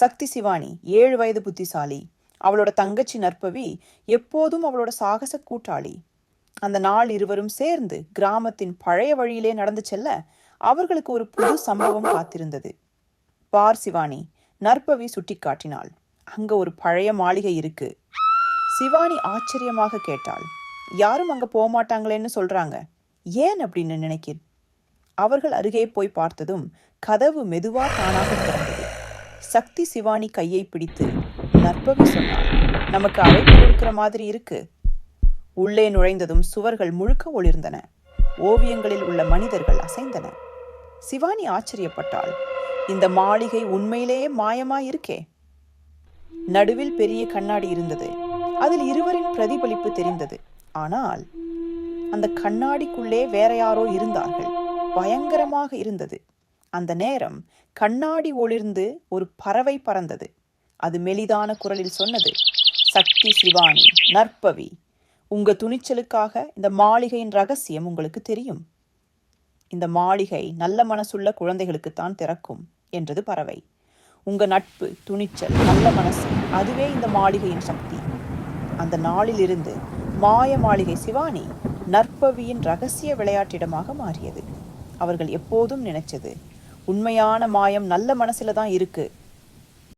சக்தி சிவானி ஏழு வயது புத்திசாலி. அவளோட தங்கச்சி நற்பவி எப்போதும் அவளோட சாகச கூட்டாளி. அந்த நாள் இருவரும் சேர்ந்து கிராமத்தின் பழைய வழியிலே நடந்து செல்ல அவர்களுக்கு ஒரு புது சம்பவம் காத்திருந்தது. பார் சிவானி நற்பவி சுட்டிக்காட்டினாள். அங்க ஒரு பழைய மாளிகை இருக்கு. சிவானி ஆச்சரியமாக கேட்டாள். யாரும் அங்க போக மாட்டாங்களேன்னு சொல்றாங்க. ஏன் அப்படின்னு நினைக்கிறேன் அவர்கள் அருகே போய் பார்த்ததும் கதவு மெதுவா தானாக திறந்தது. சக்தி சிவானி கையை பிடித்து நற்பவி சொன்னாள். நமக்கு அழைப்பு கொடுக்கிற மாதிரி இருக்கு. உள்ளே நுழைந்ததும் சுவர்கள் முழுக்க ஒளிர்ந்தன. ஓவியங்களில் உள்ள மனிதர்கள் அசைந்தன. சிவானி ஆச்சரியப்பட்டாள். இந்த மாளிகை உண்மையிலேயே மாயமா இருக்கே நடுவில் பெரிய கண்ணாடி இருந்தது. அதில் இருவரின் பிரதிபலிப்பு தெரிந்தது. ஆனால் அந்த கண்ணாடிக்குள்ளே வேற யாரோ இருந்தார்கள். பயங்கரமாக இருந்தது. அந்த நேரம் கண்ணாடி ஒளிர்ந்து ஒரு பறவை பறந்தது. அது மெலிதான குரலில் சொன்னது சக்தி சிவானி நற்பவி. உங்க துணிச்சலுக்காக இந்த மாளிகையின் ரகசியம் உங்களுக்கு தெரியும். இந்த மாளிகை நல்ல மனசுள்ள குழந்தைகளுக்குத்தான் திறக்கும் என்றது பறவை. உங்க நட்பு துணிச்சல் நல்ல மனசு அதுவே இந்த மாளிகையின் சக்தி. அந்த நாளிலிருந்து மாய மாளிகை சிவானி நற்பவியின் ரகசிய விளையாட்டிடமாக மாறியது. அவர்கள் எப்போதும் நினைச்சது உண்மையான மாயம் நல்ல மனசில் தான் இருக்குது